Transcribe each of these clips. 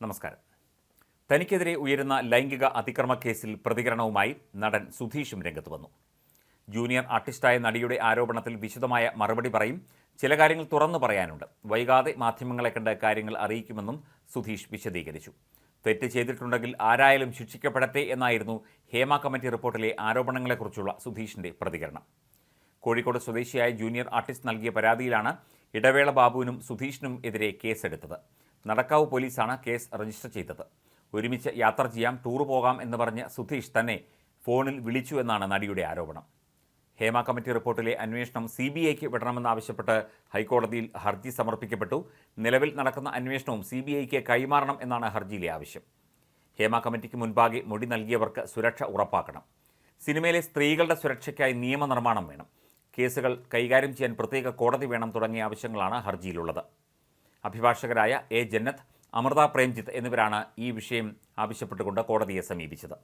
നമസ്കാരം. തനിക്കെതിരെ ഉയരുന്ന ലൈംഗിക അതിക്രമ കേസിൽ പ്രതികരണവുമായി നടൻ സുധീഷും രംഗത്ത് വന്നു. ജൂനിയർ ആർട്ടിസ്റ്റായ നടിയുടെ ആരോപണത്തിൽ വിശദമായ മറുപടി പറയും ചില കാര്യങ്ങൾ തുറന്നു പറയാനുണ്ട്. വൈകാതെ മാധ്യമങ്ങളെ കണ്ട് കാര്യങ്ങൾ അറിയിക്കുമെന്നും സുധീഷ് വിശദീകരിച്ചു. തെറ്റ് ചെയ്തിട്ടുണ്ടെങ്കിൽ ആരായാലും ശിക്ഷിക്കപ്പെടട്ടെ എന്നായിരുന്നു ഹേമ കമ്മിറ്റി റിപ്പോർട്ടിലെ ആരോപണങ്ങളെക്കുറിച്ചുള്ള സുധീഷിന്റെ പ്രതികരണം. കോഴിക്കോട് സ്വദേശിയായ ജൂനിയർ ആർട്ടിസ്റ്റ് നൽകിയ പരാതിയിലാണ് ഇടവേള ബാബുവിനും സുധീഷിനും എതിരെ കേസെടുത്തത്. നടക്കാവ് പോലീസാണ് കേസ് രജിസ്റ്റർ ചെയ്തത്. ഒരുമിച്ച് യാത്ര ചെയ്യാം ടൂർ പോകാം എന്ന് പറഞ്ഞ് സുധീഷ് തന്നെ ഫോണിൽ വിളിച്ചു എന്നാണ് നടിയുടെ ആരോപണം. ഹേമ കമ്മിറ്റി റിപ്പോർട്ടിലെ അന്വേഷണം സി ബി ഐക്ക് വിടണമെന്നാവശ്യപ്പെട്ട് ഹൈക്കോടതിയിൽ ഹർജി സമർപ്പിക്കപ്പെട്ടു. നിലവിൽ നടക്കുന്ന അന്വേഷണവും സി ബി ഐക്ക് കൈമാറണം എന്നാണ് ഹർജിയിലെ ആവശ്യം. ഹേമ കമ്മിറ്റിക്ക് മുൻപാകെ മൊഴി നൽകിയവർക്ക് സുരക്ഷ ഉറപ്പാക്കണം. സിനിമയിലെ സ്ത്രീകളുടെ സുരക്ഷയ്ക്കായി നിയമനിർമ്മാണം വേണം. കേസുകൾ കൈകാര്യം ചെയ്യാൻ പ്രത്യേക കോടതി വേണം തുടങ്ങിയ ആവശ്യങ്ങളാണ് ഹർജിയിലുള്ളത്. അഭിഭാഷകരായ എ. ജന്നത്ത് അമൃത പ്രേംജിത്ത് എന്നിവരാണ് ഈ വിഷയം ആവശ്യപ്പെട്ടുകൊണ്ട് കോടതിയെ സമീപിച്ചത്.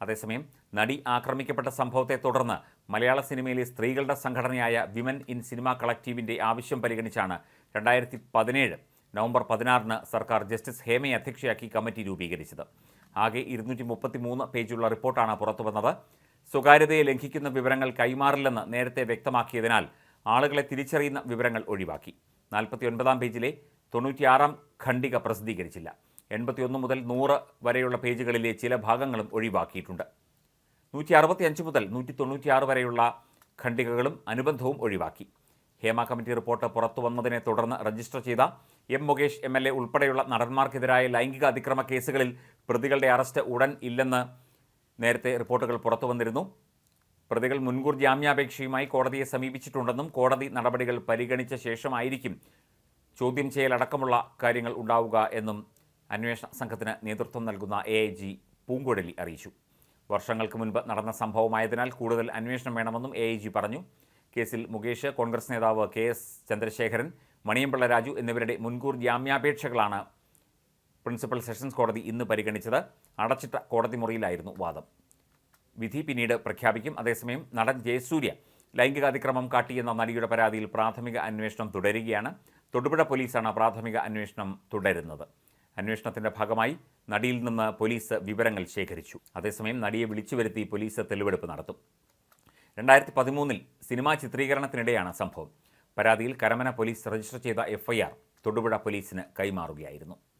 അതേസമയം നടി ആക്രമിക്കപ്പെട്ട സംഭവത്തെ തുടർന്ന് മലയാള സിനിമയിലെ സ്ത്രീകളുടെ സംഘടനയായ വിമൻ ഇൻ സിനിമ കളക്റ്റീവിന്റെ ആവശ്യം പരിഗണിച്ചാണ് രണ്ടായിരത്തി പതിനേഴ് നവംബർ പതിനാറിന് സർക്കാർ ജസ്റ്റിസ് ഹേമയെ അധ്യക്ഷയാക്കി കമ്മിറ്റി രൂപീകരിച്ചത്. ആകെ ഇരുന്നൂറ്റി മുപ്പത്തി മൂന്ന് പേജുള്ള റിപ്പോർട്ടാണ് പുറത്തുവന്നത്. സ്വകാര്യതയെ ലംഘിക്കുന്ന വിവരങ്ങൾ കൈമാറില്ലെന്ന് നേരത്തെ വ്യക്തമാക്കിയതിനാൽ ആളുകളെ തിരിച്ചറിയുന്ന വിവരങ്ങൾ ഒഴിവാക്കി. നാൽപ്പത്തി ഒൻപതാം പേജിലെ തൊണ്ണൂറ്റിയാറാം ഖണ്ഡിക പ്രസിദ്ധീകരിച്ചില്ല. എൺപത്തിയൊന്ന് മുതൽ നൂറ് വരെയുള്ള പേജുകളിലെ ചില ഭാഗങ്ങളും ഒഴിവാക്കിയിട്ടുണ്ട്. നൂറ്റി അറുപത്തി അഞ്ച് മുതൽ നൂറ്റി തൊണ്ണൂറ്റിയാറ് വരെയുള്ള ഖണ്ഡികകളും അനുബന്ധവും ഒഴിവാക്കി. ഹേമ കമ്മിറ്റി റിപ്പോർട്ട് പുറത്തു വന്നതിനെ തുടർന്ന് രജിസ്റ്റർ ചെയ്ത M Mukesh M L A ഉൾപ്പെടെയുള്ള നടന്മാർക്കെതിരായ ലൈംഗിക അതിക്രമ കേസുകളിൽ പ്രതികളുടെ അറസ്റ്റ് ഉടൻ ഇല്ലെന്ന് നേരത്തെ റിപ്പോർട്ടുകൾ പുറത്തു വന്നിരുന്നു. പ്രതികൾ മുൻകൂർ ജാമ്യാപേക്ഷയുമായി കോടതിയെ സമീപിച്ചിട്ടുണ്ടെന്നും കോടതി നടപടികൾ പരിഗണിച്ച ശേഷമായിരിക്കും ചോദ്യം ചെയ്യലടക്കമുള്ള കാര്യങ്ങൾ ഉണ്ടാവുക എന്നും അന്വേഷണ സംഘത്തിന് നേതൃത്വം നൽകുന്ന എ ഐ ജി പൂങ്കുഴലി അറിയിച്ചു. വർഷങ്ങൾക്ക് മുൻപ് നടന്ന സംഭവമായതിനാൽ കൂടുതൽ അന്വേഷണം വേണമെന്നും എ ഐ ജി പറഞ്ഞു. കേസിൽ മുകേഷ് കോൺഗ്രസ് നേതാവ് കെ എസ് ചന്ദ്രശേഖരൻ മണിയമ്പിള്ള രാജു എന്നിവരുടെ മുൻകൂർ ജാമ്യാപേക്ഷകളാണ് പ്രിൻസിപ്പൽ സെഷൻസ് കോടതി ഇന്ന് പരിഗണിച്ചത്. അടച്ചിട്ട കോടതി മുറിയിലായിരുന്നു വാദം. വിധി പിന്നീട് പ്രഖ്യാപിക്കും. അതേസമയം നടൻ ജയസൂര്യ ലൈംഗികാതിക്രമം കാട്ടിയെന്ന നടിയുടെ പരാതിയിൽ പ്രാഥമിക അന്വേഷണം തുടരുകയാണ്. തൊടുപുഴ പോലീസാണ് പ്രാഥമിക അന്വേഷണം തുടരുന്നത്. അന്വേഷണത്തിന്റെ ഭാഗമായി നടിയിൽ നിന്ന് പോലീസ് വിവരങ്ങൾ ശേഖരിച്ചു. അതേസമയം നടിയെ വിളിച്ചു വരുത്തി പോലീസ് തെളിവെടുപ്പ് നടത്തും. രണ്ടായിരത്തി പതിമൂന്നിൽ സിനിമാ ചിത്രീകരണത്തിനിടെയാണ് സംഭവം. പരാതിയിൽ കരമന പോലീസ് രജിസ്റ്റർ ചെയ്ത എഫ്ഐആർ തൊടുപുഴ പോലീസിന് കൈമാറുകയായിരുന്നു.